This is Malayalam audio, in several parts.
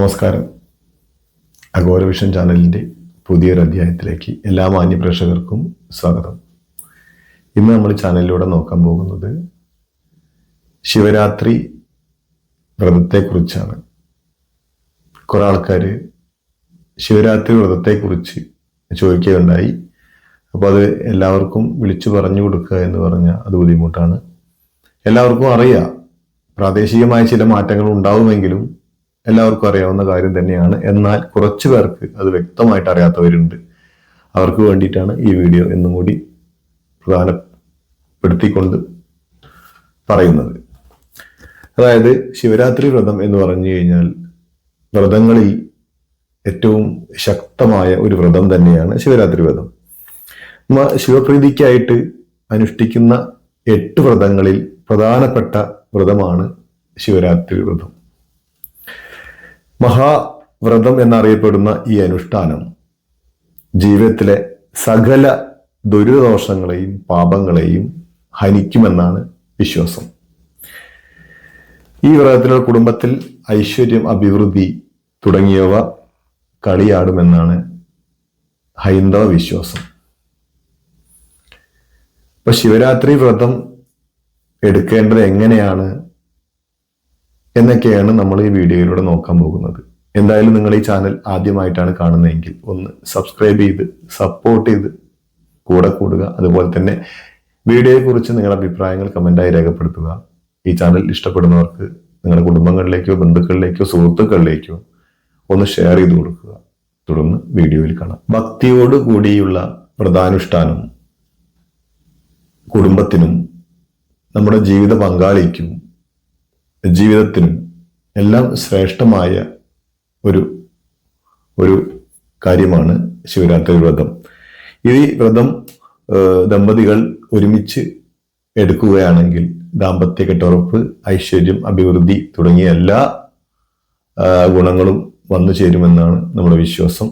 നമസ്കാരം. അഗോരവിഷൻ ചാനലിന്റെ പുതിയൊരു അധ്യായത്തിലേക്ക് എല്ലാ മാന്യ പ്രേക്ഷകർക്കും സ്വാഗതം. ഇന്ന് നമ്മൾ ചാനലിലൂടെ നോക്കാൻ പോകുന്നത് ശിവരാത്രി വ്രതത്തെക്കുറിച്ചാണ്. കുറെ ആൾക്കാർ ശിവരാത്രി വ്രതത്തെക്കുറിച്ച് ചോദിക്കുകയുണ്ടായി. അപ്പോൾ അത് എല്ലാവർക്കും വിളിച്ചു പറഞ്ഞു കൊടുക്കുക എന്ന് പറഞ്ഞാൽ അത് ബുദ്ധിമുട്ടാണ്. എല്ലാവർക്കും അറിയാം. പ്രാദേശികമായ ചില മാറ്റങ്ങൾ ഉണ്ടാവുമെങ്കിലും എല്ലാവർക്കും അറിയാവുന്ന കാര്യം തന്നെയാണ്. എന്നാൽ കുറച്ചു പേർക്ക് അത് വ്യക്തമായിട്ട് അറിയാത്തവരുണ്ട്. അവർക്ക് വേണ്ടിയിട്ടാണ് ഈ വീഡിയോ എന്നും കൂടി പ്രധാനപ്പെടുത്തിക്കൊണ്ട് പറയുന്നത്. അതായത് ശിവരാത്രി വ്രതം എന്ന് പറഞ്ഞു കഴിഞ്ഞാൽ വ്രതങ്ങളിൽ ഏറ്റവും ശക്തമായ ഒരു വ്രതം തന്നെയാണ് ശിവരാത്രി വ്രതം. ശിവപ്രീതിക്കായിട്ട് അനുഷ്ഠിക്കുന്ന എട്ട് വ്രതങ്ങളിൽ പ്രധാനപ്പെട്ട വ്രതമാണ് ശിവരാത്രി വ്രതം. മഹാവ്രതം എന്നറിയപ്പെടുന്ന ഈ അനുഷ്ഠാനം ജീവിതത്തിലെ സകല ദുരിതദോഷങ്ങളെയും പാപങ്ങളെയും ഹനിക്കുമെന്നാണ് വിശ്വാസം. ഈ വ്രതത്തിലുള്ള കുടുംബത്തിൽ ഐശ്വര്യം അഭിവൃദ്ധി തുടങ്ങിയവ കളിയാടുമെന്നാണ് ഹൈന്ദവ വിശ്വാസം. ഇപ്പൊ ശിവരാത്രി വ്രതം എടുക്കേണ്ടത് എങ്ങനെയാണ്? എന്നൊക്കെയാണ് നമ്മൾ ഈ വീഡിയോയിലൂടെ നോക്കാൻ പോകുന്നത്. എന്തായാലും നിങ്ങൾ ഈ ചാനൽ ആദ്യമായിട്ടാണ് കാണുന്നതെങ്കിൽ ഒന്ന് സബ്സ്ക്രൈബ് ചെയ്ത് സപ്പോർട്ട് ചെയ്ത് കൂടെ കൂടുക. അതുപോലെ തന്നെ വീഡിയോയെക്കുറിച്ച് നിങ്ങളുടെ അഭിപ്രായങ്ങൾ കമന്റായി രേഖപ്പെടുത്തുക. ഈ ചാനൽ ഇഷ്ടപ്പെടുന്നവർക്ക് നിങ്ങളുടെ കുടുംബങ്ങളിലേക്കോ ബന്ധുക്കളിലേക്കോ സുഹൃത്തുക്കളിലേക്കോ ഒന്ന് ഷെയർ ചെയ്ത് കൊടുക്കുക. തുടർന്ന് വീഡിയോയിൽ കാണാം. ഭക്തിയോട് കൂടിയുള്ള വ്രതാനുഷ്ഠാനം കുടുംബത്തിനും നമ്മുടെ ജീവിത പങ്കാളിക്കും ജീവിതത്തിനും എല്ലാം ശ്രേഷ്ഠമായ ഒരു ഒരു കാര്യമാണ് ശിവരാത്രി വ്രതം. ഈ വ്രതം ദമ്പതികൾ ഒരുമിച്ച് എടുക്കുകയാണെങ്കിൽ ദാമ്പത്യ കെട്ടുറപ്പ് ഐശ്വര്യം അഭിവൃദ്ധി തുടങ്ങിയ എല്ലാ ഗുണങ്ങളും വന്നു ചേരുമെന്നാണ് നമ്മുടെ വിശ്വാസം.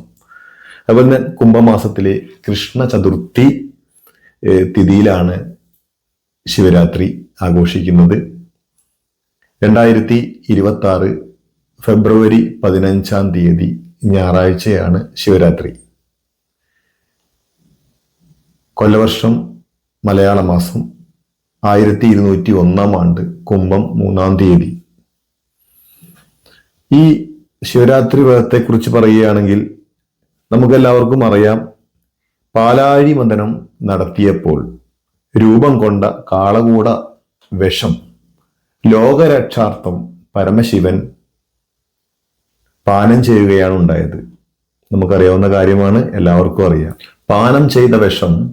അതുപോലെ തന്നെ കുംഭമാസത്തിലെ കൃഷ്ണ ചതുർത്ഥി തിഥിയിലാണ് ശിവരാത്രി ആഘോഷിക്കുന്നത്. രണ്ടായിരത്തി ഇരുപത്തി ആറ് ഫെബ്രുവരി പതിനഞ്ചാം തീയതി ഞായറാഴ്ചയാണ് ശിവരാത്രി. കൊല്ലവർഷം മലയാള മാസം ആയിരത്തി ഇരുന്നൂറ്റി ഒന്നാം ആണ്ട് കുംഭം മൂന്നാം തീയതി. ഈ ശിവരാത്രി വ്രതത്തെക്കുറിച്ച് പറയുകയാണെങ്കിൽ നമുക്കെല്ലാവർക്കും അറിയാം പാലാഴി മന്ദനം നടത്തിയപ്പോൾ രൂപം കൊണ്ട കാളകൂട വിഷം ലോകരക്ഷാർത്ഥം പരമശിവൻ പാനം ചെയ്യുകയാണ് ഉണ്ടായത്. നമുക്കറിയാവുന്ന കാര്യമാണ് എല്ലാവർക്കും അറിയാം. പാനം ചെയ്ത വിഷം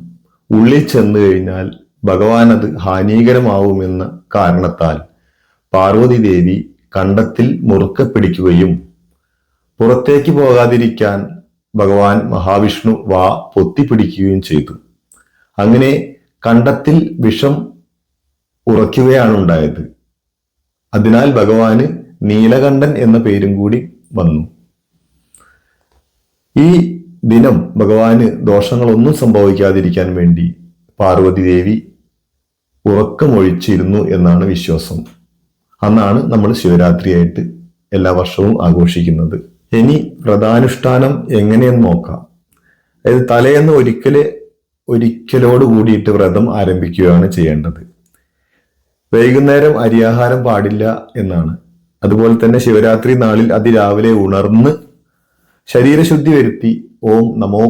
ഉള്ളിൽ ചെന്നു കഴിഞ്ഞാൽ ഭഗവാൻ അത് ഹാനികരമാവുമെന്ന കാരണത്താൽ പാർവതി ദേവി കണ്ടത്തിൽ മുറുക്ക പിടിക്കുകയും പുറത്തേക്ക് പോകാതിരിക്കാൻ ഭഗവാൻ മഹാവിഷ്ണു വാ പൊത്തിപ്പിടിക്കുകയും ചെയ്തു. അങ്ങനെ കണ്ടത്തിൽ വിഷം ഉറയ്ക്കുകയാണ് ഉണ്ടായത്. അതിനാൽ ഭഗവാന് നീലകണ്ഠൻ എന്ന പേരും കൂടി വന്നു. ഈ ദിനം ഭഗവാന് ദോഷങ്ങളൊന്നും സംഭവിക്കാതിരിക്കാൻ വേണ്ടി പാർവതി ദേവി ഉറക്കമൊഴിച്ചിരുന്നു എന്നാണ് വിശ്വാസം. അന്നാണ് നമ്മൾ ശിവരാത്രിയായിട്ട് എല്ലാ വർഷവും ആഘോഷിക്കുന്നത്. ഇനി വ്രതാനുഷ്ഠാനം എങ്ങനെയെന്ന് നോക്കാം. അതായത് തലേന്ന് ഒരിക്കൽ ഒരിക്കലോട് കൂടിയിട്ട് വ്രതം ആരംഭിക്കുകയാണ് ചെയ്യേണ്ടത്. വൈകുന്നേരം അരിയാഹാരം പാടില്ല എന്നാണ്. അതുപോലെ തന്നെ ശിവരാത്രി നാളിൽ അതിരാവിലെ ഉണർന്ന് ശരീരശുദ്ധി വരുത്തി ഓം നമോ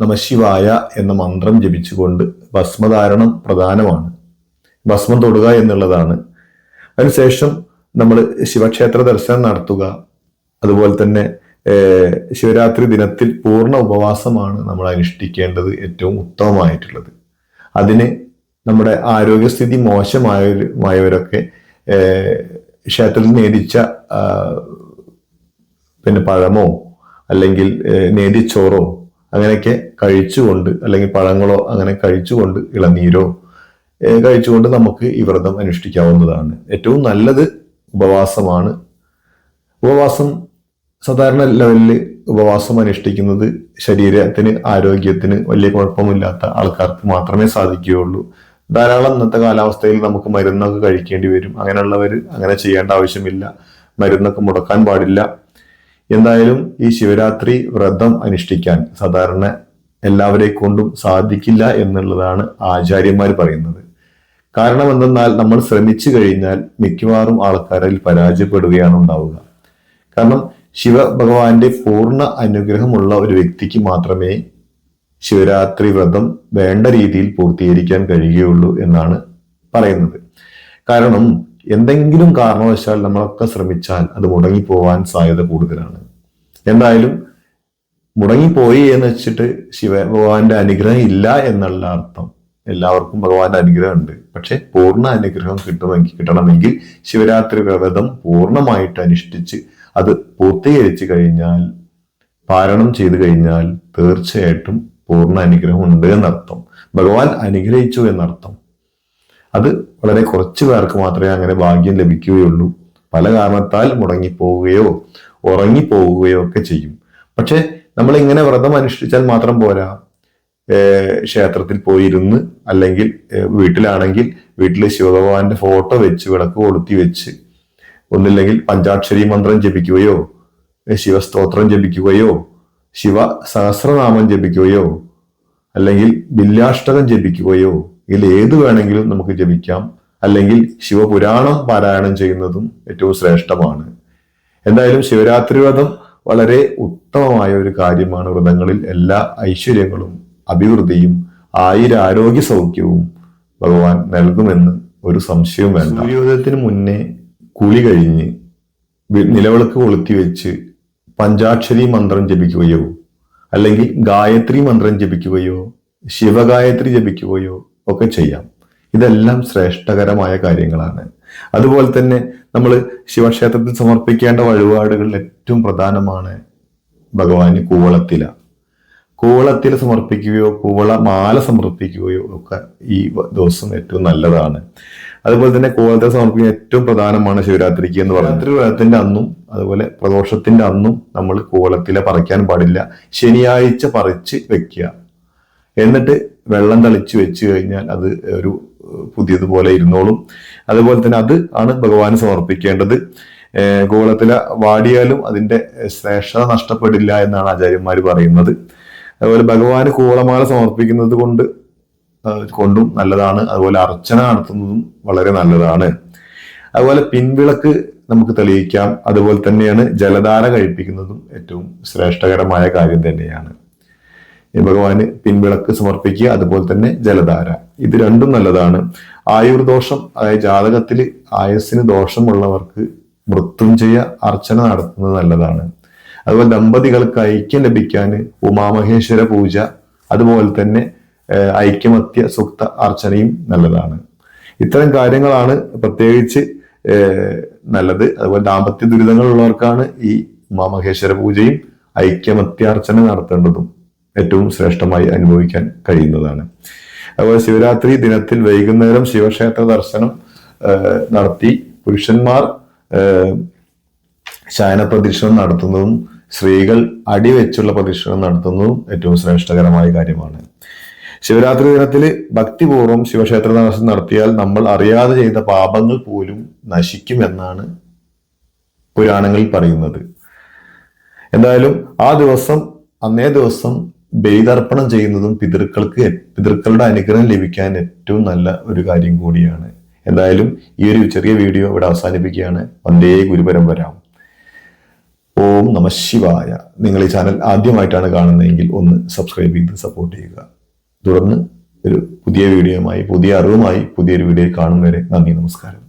നമശിവായ എന്ന മന്ത്രം ജപിച്ചുകൊണ്ട് ഭസ്മധാരണം പ്രധാനമാണ്. ഭസ്മം തൊടുക എന്നുള്ളതാണ്. അതിനുശേഷം നമ്മൾ ശിവക്ഷേത്ര ദർശനം നടത്തുക. അതുപോലെ തന്നെ ശിവരാത്രി ദിനത്തിൽ പൂർണ ഉപവാസമാണ് നമ്മൾ അനുഷ്ഠിക്കേണ്ടത് ഏറ്റവും ഉത്തമമായിട്ടുള്ളത്. അതിന് നമ്മുടെ ആരോഗ്യസ്ഥിതി മോശമായവരൊക്കെ ക്ഷേത്രത്തിൽ നേടിച്ച പിന്നെ പഴമോ അല്ലെങ്കിൽ നേടിച്ചോറോ അങ്ങനെയൊക്കെ കഴിച്ചുകൊണ്ട് അല്ലെങ്കിൽ പഴങ്ങളോ അങ്ങനെ കഴിച്ചുകൊണ്ട് ഇളനീരോ കഴിച്ചുകൊണ്ട് നമുക്ക് ഈ വ്രതം അനുഷ്ഠിക്കാവുന്നതാണ്. ഏറ്റവും നല്ലത് ഉപവാസമാണ്. ഉപവാസം സാധാരണ ലെവലിൽ ഉപവാസം അനുഷ്ഠിക്കുന്നത് ശരീരത്തിന് ആരോഗ്യത്തിന് വലിയ കുഴപ്പമില്ലാത്ത ആൾക്കാർക്ക് മാത്രമേ സാധിക്കുകയുള്ളൂ. ധാരാളം ഇന്നത്തെ കാലാവസ്ഥയിൽ നമുക്ക് മരുന്നൊക്കെ കഴിക്കേണ്ടി വരും. അങ്ങനെയുള്ളവർ അങ്ങനെ ചെയ്യേണ്ട ആവശ്യമില്ല. മരുന്നൊക്കെ മുടക്കാൻ പാടില്ല. എന്തായാലും ഈ ശിവരാത്രി വ്രതം അനുഷ്ഠിക്കാൻ സാധാരണ എല്ലാവരെ കൊണ്ടും സാധിക്കില്ല എന്നുള്ളതാണ് ആചാര്യന്മാർ പറയുന്നത്. കാരണം എന്തെന്നാൽ നമ്മൾ ശ്രമിച്ചു കഴിഞ്ഞാൽ മിക്കവാറും ആൾക്കാരിൽ പരാജയപ്പെടുകയാണ് ഉണ്ടാവുക. കാരണം ശിവ ഭഗവാന്റെ പൂർണ അനുഗ്രഹമുള്ള ഒരു വ്യക്തിക്ക് മാത്രമേ ശിവരാത്രി വ്രതം വേണ്ട രീതിയിൽ പൂർത്തീകരിക്കാൻ കഴിയുകയുള്ളൂ എന്നാണ് പറയുന്നത്. കാരണം എന്തെങ്കിലും കാരണവശാൽ നമ്മളൊക്കെ ശ്രമിച്ചാൽ അത് മുടങ്ങിപ്പോവാൻ സാധ്യത കൂടുതലാണ്. എന്തായാലും മുടങ്ങിപ്പോയി എന്ന് വെച്ചിട്ട് ശിവ ഭഗവാന്റെ അനുഗ്രഹം ഇല്ല എന്നുള്ള അർത്ഥം എല്ലാവർക്കും ഭഗവാന്റെ അനുഗ്രഹം ഉണ്ട് പക്ഷെ പൂർണ അനുഗ്രഹം കിട്ടുമെങ്കിൽ കിട്ടണമെങ്കിൽ ശിവരാത്രി വ്രതം പൂർണമായിട്ട് അനുഷ്ഠിച്ച് അത് പൂർത്തീകരിച്ചു കഴിഞ്ഞാൽ പാരണം ചെയ്തു കഴിഞ്ഞാൽ തീർച്ചയായിട്ടും പൂർണ അനുഗ്രഹം ഉണ്ട് എന്നർത്ഥം. ഭഗവാൻ അനുഗ്രഹിച്ചു എന്നർത്ഥം. അത് വളരെ കുറച്ചു പേർക്ക് മാത്രമേ അങ്ങനെ ഭാഗ്യം ലഭിക്കുകയുള്ളൂ. പല കാരണത്താൽ മുടങ്ങിപ്പോവുകയോ ഉറങ്ങിപ്പോവുകയോ ഒക്കെ ചെയ്യും. പക്ഷെ നമ്മൾ ഇങ്ങനെ വ്രതം അനുഷ്ഠിച്ചാൽ മാത്രം പോരാ. ക്ഷേത്രത്തിൽ പോയിരുന്ന് അല്ലെങ്കിൽ വീട്ടിലാണെങ്കിൽ വീട്ടിൽ ശിവഭഗവാന്റെ ഫോട്ടോ വെച്ച് വിളക്ക് കൊളുത്തി വെച്ച് ഒന്നില്ലെങ്കിൽ പഞ്ചാക്ഷരി മന്ത്രം ജപിക്കുകയോ ശിവസ്തോത്രം ജപിക്കുകയോ ശിവ സഹസ്രനാമം ജപിക്കുകയോ അല്ലെങ്കിൽ ബില്ലാഷ്ടകം ജപിക്കുകയോ ഇതിൽ ഏത് വേണമെങ്കിലും നമുക്ക് ജപിക്കാം. അല്ലെങ്കിൽ ശിവപുരാണം പാരായണം ചെയ്യുന്നതും ഏറ്റവും ശ്രേഷ്ഠമാണ്. എന്തായാലും ശിവരാത്രി വ്രതം വളരെ ഉത്തമമായ ഒരു കാര്യമാണ് വ്രതങ്ങളിൽ എല്ലാ ഐശ്വര്യങ്ങളും അഭിവൃദ്ധിയും ആയിരാരോഗ്യ സൗഖ്യവും ഭഗവാൻ നൽകുമെന്ന് ഒരു സംശയവും വേണ്ട. സൂര്യോദയത്തിന് മുന്നേ കുളി കഴിഞ്ഞ് നിലവിളക്ക് കൊളുത്തി വെച്ച് പഞ്ചാക്ഷരി മന്ത്രം ജപിക്കുകയോ അല്ലെങ്കിൽ ഗായത്രി മന്ത്രം ജപിക്കുകയോ ശിവഗായത്രി ജപിക്കുകയോ ഒക്കെ ചെയ്യാം. ഇതെല്ലാം ശ്രേഷ്ഠകരമായ കാര്യങ്ങളാണ്. അതുപോലെ തന്നെ നമ്മൾ ശിവക്ഷേത്രത്തിൽ സമർപ്പിക്കേണ്ട വഴിപാടുകളിൽ ഏറ്റവും പ്രധാനമാണ് ഭഗവാന് കൂവളത്തില. കൂവളത്തില സമർപ്പിക്കുകയോ കൂവള മാല സമർപ്പിക്കുകയോ ഒക്കെ ഈ ദിവസം ഏറ്റവും നല്ലതാണ്. അതുപോലെ തന്നെ കോലത്തെ സമർപ്പിക്കുന്ന ഏറ്റവും പ്രധാനമാണ് ശിവരാത്രിക്ക് എന്ന് പറയുന്നത്. വ്രതത്തിന്റെ അന്നും അതുപോലെ പ്രദോഷത്തിന്റെ അന്നും നമ്മൾ കോലത്തിലെ പറിക്കാൻ പാടില്ല. ശനിയാഴ്ച പറിച്ച് വെക്കുക. എന്നിട്ട് വെള്ളം തളിച്ച് വെച്ച് കഴിഞ്ഞാൽ അത് ഒരു പുതിയതുപോലെ ഇരുന്നോളും. അതുപോലെ തന്നെ അത് ആണ് ഭഗവാന് സമർപ്പിക്കേണ്ടത്. ഗോളത്തില വാടിയാലും അതിന്റെ ശ്രേഷ്ഠത നഷ്ടപ്പെടില്ല എന്നാണ് ആചാര്യന്മാർ പറയുന്നത്. അതുപോലെ ഭഗവാന് കൂളമാല സമർപ്പിക്കുന്നത് കൊണ്ട് കൊണ്ടും നല്ലതാണ്. അതുപോലെ അർച്ചന നടത്തുന്നതും വളരെ നല്ലതാണ്. അതുപോലെ പിൻവിളക്ക് നമുക്ക് തെളിയിക്കാം. അതുപോലെ തന്നെയാണ് ജലധാര കഴിപ്പിക്കുന്നതും ഏറ്റവും ശ്രേഷ്ഠകരമായ കാര്യം തന്നെയാണ്. ഭഗവാന് പിൻവിളക്ക് സമർപ്പിക്കുക അതുപോലെ തന്നെ ജലധാര. ഇത് രണ്ടും നല്ലതാണ്. ആയുർദോഷം അതായത് ജാതകത്തിൽ ആയുസ്സിന് ദോഷമുള്ളവർക്ക് മൃത്യുഞ്ജയ അർച്ചന നടത്തുന്നത് നല്ലതാണ്. അതുപോലെ ദമ്പതികൾക്ക് ഐക്യം ലഭിക്കാൻ ഉമാമഹേശ്വര പൂജ അതുപോലെ തന്നെ ഐക്യമത്യ സുക്ത അർച്ചനയും നല്ലതാണ്. ഇത്തരം കാര്യങ്ങളാണ് പ്രത്യേകിച്ച് നല്ലത്. അതുപോലെ ദാമ്പത്യ ദുരിതങ്ങളുള്ളവർക്കാണ് ഈ ഉമാമഹേശ്വര പൂജയും ഐക്യമത്യാർച്ചന നടത്തേണ്ടതും ഏറ്റവും ശ്രേഷ്ഠമായി അനുഭവിക്കാൻ കഴിയുന്നതാണ്. അതുപോലെ ശിവരാത്രി ദിനത്തിൽ വൈകുന്നേരം ശിവക്ഷേത്ര ദർശനം നടത്തി പുരുഷന്മാർ ശയന പ്രദക്ഷിണം നടത്തുന്നതും സ്ത്രീകൾ അടിവെച്ചുള്ള പ്രദക്ഷിണം നടത്തുന്നതും ഏറ്റവും ശ്രേഷ്ഠകരമായ കാര്യമാണ്. ശിവരാത്രി ദിനത്തിൽ ഭക്തിപൂർവം ശിവക്ഷേത്ര ദർശനം നടത്തിയാൽ നമ്മൾ അറിയാതെ ചെയ്ത പാപങ്ങൾ പോലും നശിക്കുമെന്നാണ് പുരാണങ്ങളിൽ പറയുന്നത്. എന്തായാലും ആ ദിവസം അന്നേ ദിവസം ബലിതർപ്പണം ചെയ്യുന്നതും പിതൃക്കൾക്ക് പിതൃക്കളുടെ അനുഗ്രഹം ലഭിക്കാൻ ഏറ്റവും നല്ല ഒരു കാര്യം കൂടിയാണ്. എന്തായാലും ഈ ഒരു ചെറിയ വീഡിയോ ഇവിടെ അവസാനിപ്പിക്കുകയാണ്. വന്ദേ ഗുരുപരമ്പര. ഓം നമ ശിവായ. നിങ്ങൾ ഈ ചാനൽ ആദ്യമായിട്ടാണ് കാണുന്നതെങ്കിൽ ഒന്ന് സബ്സ്ക്രൈബ് ചെയ്ത് സപ്പോർട്ട് ചെയ്യുക. തുടർന്ന് ഒരു പുതിയ വീഡിയോയുമായി പുതിയ അറിവുമായി പുതിയൊരു വീഡിയോയിൽ കാണും വരെ നന്ദി നമസ്കാരം.